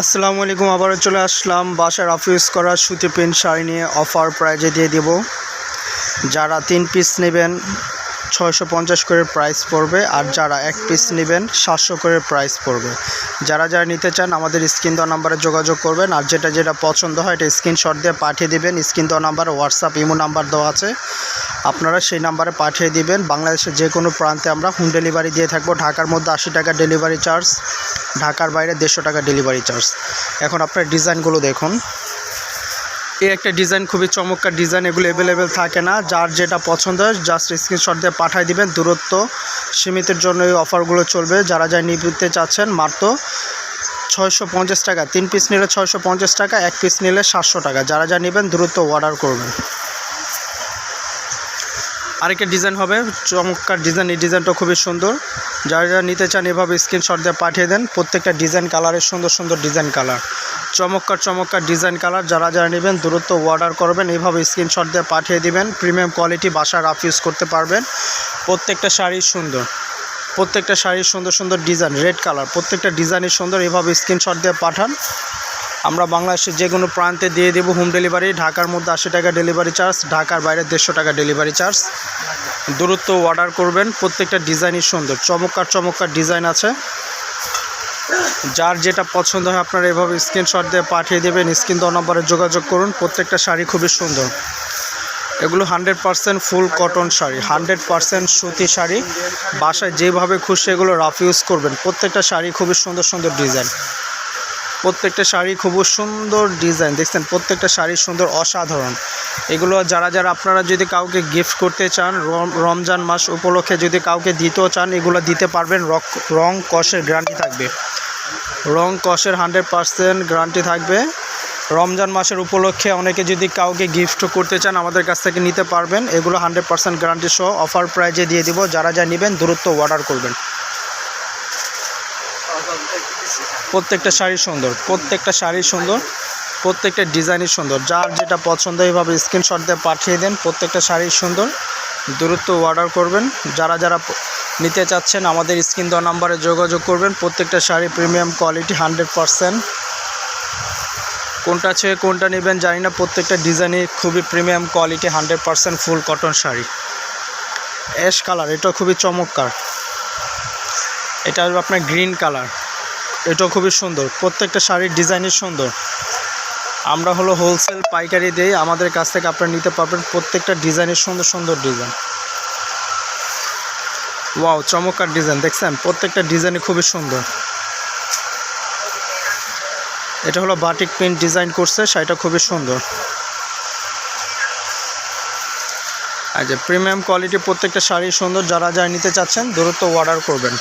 আসসালামু আলাইকুম, আবারও চলে আসলাম বাসার অফিস করা সুতি প্রিন্ট শাড়ি নিয়ে অফার প্রাইজে দিয়ে দেব। যারা তিন পিস নেবেন ছয়শো পঞ্চাশ করে প্রাইস পড়বে আর যারা এক পিস নেবেন সাতশো করে প্রাইস পড়বে। যারা যারা নিতে চান, আমাদের স্ক্রিন দেওয়া নাম্বারে যোগাযোগ করবেন আর যেটা যেটা পছন্দ হয় এটা স্ক্রিনশট দিয়ে পাঠিয়ে দিবেন। স্ক্রিন দেওয়া নাম্বার হোয়াটসঅ্যাপ ইমো নাম্বার দেওয়া আছে। আপনারা সেই নাম্বারে পাঠিয়ে দিবেন। বাংলাদেশের যে কোনো প্রান্তে আমরা হোম ডেলিভারি দিয়ে থাকব। ঢাকার মধ্যে আশি টাকা ডেলিভারি চার্জ ঢাকার বাইরে দেড়শো টাকা ডেলিভারি চার্জ এখন আপনার ডিজাইনগুলো দেখুন। এই একটা ডিজাইন খুবই চমৎকার ডিজাইন এগুলো অ্যাভেলেবেল থাকে না। যার যেটা পছন্দ হয় জাস্ট স্ক্রিনশট দিয়ে পাঠিয়ে দিবেন। দূরত্ব, সীমিতের জন্য এই অফারগুলো চলবে। যারা যা নিতে চাচ্ছেন, মাত্র ছয়শো পঞ্চাশ টাকা। তিন পিস নিলে ছয়শো পঞ্চাশ টাকা, এক পিস নিলে সাতশো টাকা। যারা যা নেবেন, দ্রুত অর্ডার করবেন। আরেকটা ডিজাইন হবে, চমৎকার ডিজাইন, এই ডিজাইনটা খুবই সুন্দর। যারা যারা নিতে চান এভাবে স্ক্রিনশট দিয়ে পাঠিয়ে দেন, প্রত্যেকটা ডিজাইন কালারের সুন্দর সুন্দর ডিজাইন কালার চমৎকার চমৎকার ডিজাইন কালার যারা যারা নেবেন দ্রুত অর্ডার করবেন এইভাবে স্ক্রিনশট দিয়ে পাঠিয়ে দিবেন। প্রিমিয়াম কোয়ালিটি বাসা রাফ ইউজ করতে পারবেন। প্রত্যেকটা শাড়ি সুন্দর। প্রত্যেকটা শাড়ির সুন্দর সুন্দর ডিজাইন রেড কালার প্রত্যেকটা ডিজাইনের সুন্দর, এভাবে স্ক্রিনশট দিয়ে পাঠান। আমরা বাংলাদেশের যে কোনো প্রান্তে দিয়ে দেবো হোম ডেলিভারি। ঢাকার মধ্যে আশি টাকা ডেলিভারি চার্জ, ঢাকার বাইরে দেড়শো টাকা ডেলিভারি চার্জ। দূরত্ব অর্ডার করবেন, প্রত্যেকটা ডিজাইনই সুন্দর। চমৎকার চমৎকার ডিজাইন আছে। যার যেটা পছন্দ হয় আপনারা এভাবে স্ক্রিনশট দিয়ে পাঠিয়ে দেবেন, স্ক্রিন দেওয়া নম্বরে যোগাযোগ করুন। প্রত্যেকটা শাড়ি খুবই সুন্দর। এগুলো hundred percent full cotton sari, hundred percent সুতি শাড়ি। বাসায় যেভাবে খুশি এগুলো রাফ ইউজ করবেন। প্রত্যেকটা শাড়ি খুবই সুন্দর সুন্দর ডিজাইন। প্রত্যেকটা শাড়ি খুব সুন্দর ডিজাইন। দেখছেন, প্রত্যেকটা শাড়ি সুন্দর, অসাধারণ। এগুলো যারা যারা আপনারা যদি কাউকে গিফট করতে চান, রম- রমজান মাস উপলক্ষে যদি কাউকে দিতেও চান, এগুলো দিতে পারবেন। রং কষের গ্যারান্টি থাকবে। রং কষের হান্ড্রেড পারসেন্ট গ্যারান্টি থাকবে। রমজান মাসের উপলক্ষে অনেকে যদি কাউকে গিফট করতে চান, আমাদের কাছ থেকে নিতে পারবেন। এগুলো হান্ড্রেড পারসেন্ট গ্যারান্টি সহ অফার প্রাইজে দিয়ে দিব। যারা যা নেবেন দূরত্ব অর্ডার করবেন। প্রত্যেকটা শাড়ি সুন্দর, প্রত্যেকটা শাড়ি সুন্দর, প্রত্যেকটা ডিজাইনই সুন্দর। যার যেটা পছন্দ এইভাবে স্ক্রিনশট দিয়ে পাঠিয়ে দেন, প্রত্যেকটা শাড়ি সুন্দর। দ্রুত অর্ডার করবেন। যারা যারা নিতে চাচ্ছেন, আমাদের স্ক্রিন দেওয়া নাম্বারে যোগাযোগ করবেন। প্রত্যেকটা sari premium quality hundred percent কোনটা আছে কোনটা নেবেন জানি না। প্রত্যেকটা ডিজাইনই খুবই premium quality hundred percent full cotton sari. Ash colour এটা খুবই চমৎকার। এটা আপনার গ্রিন কালার এটাও খুবই সুন্দর। প্রত্যেকটা শাড়ির ডিজাইনই সুন্দর। আমরা হলো হোলসেল পাইকারি দেই, আমাদের কাছ থেকে আপনারা নিতে পারবেন প্রত্যেকটা ডিজাইনের সুন্দর সুন্দর ডিজাইন। ওয়াও, চমৎকার ডিজাইন, দেখছেন? প্রত্যেকটা ডিজাইনই খুবই সুন্দর। এটা হলো বাটিক প্রিন্ট ডিজাইন করছে, শাড়িটা খুবই সুন্দর। আচ্ছা প্রিমিয়াম কোয়ালিটি প্রত্যেকটা শাড়ি সুন্দর, যারা যারা নিতে চাচ্ছেন, দ্রুত অর্ডার করবেন।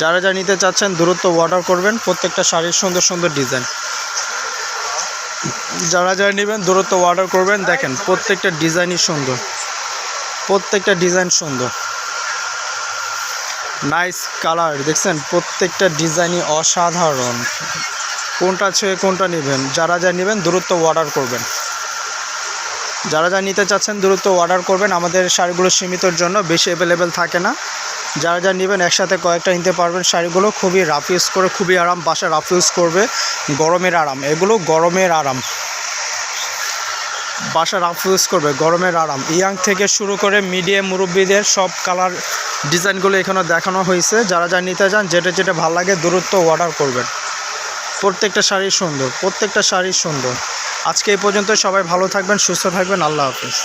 যারা যা নিতে চাচ্ছেন, দূরত্ব অর্ডার করবেন, প্রত্যেকটা শাড়ির সুন্দর সুন্দর ডিজাইন যারা যারা নেবেন, দূরত্ব অর্ডার করবেন, দেখেন প্রত্যেকটা ডিজাইনই সুন্দর। প্রত্যেকটা ডিজাইন সুন্দর। নাইস কালার দেখছেন? প্রত্যেকটা ডিজাইনই অসাধারণ। কোনটা ছুঁয়ে কোনটা নেবেন, যারা যা নেবেন, দূরত্ব অর্ডার করবেন। যারা যা নিতে চাচ্ছেন দ্রুত অর্ডার করবেন, আমাদের শাড়িগুলো সীমিতর জন্য, বেশি অ্যাভেলেবেল থাকে না। যারা যা নেবেন একসাথে কয়েকটা নিতে পারবেন। শাড়িগুলো খুবই রাফ ইউজ করে, খুবই আরাম বাসা রাফ ইউজ করবে। গরমের আরাম, এগুলো গরমের আরাম। বাসা রাফ ইউজ করবে, গরমের আরাম। ইয়াং থেকে শুরু করে মিডিয়াম মুরব্বীদের সব কালার ডিজাইনগুলো এখানে দেখানো হয়েছে। যারা যা নিতে চান, যেটা যেটা ভালো লাগে দূরত্ব অর্ডার করবেন। প্রত্যেকটা শাড়ি সুন্দর, প্রত্যেকটা শাড়ি সুন্দর। আজকে এই পর্যন্ত সবাই ভালো থাকবেন, সুস্থ থাকবেন, আল্লাহ হাফিজ।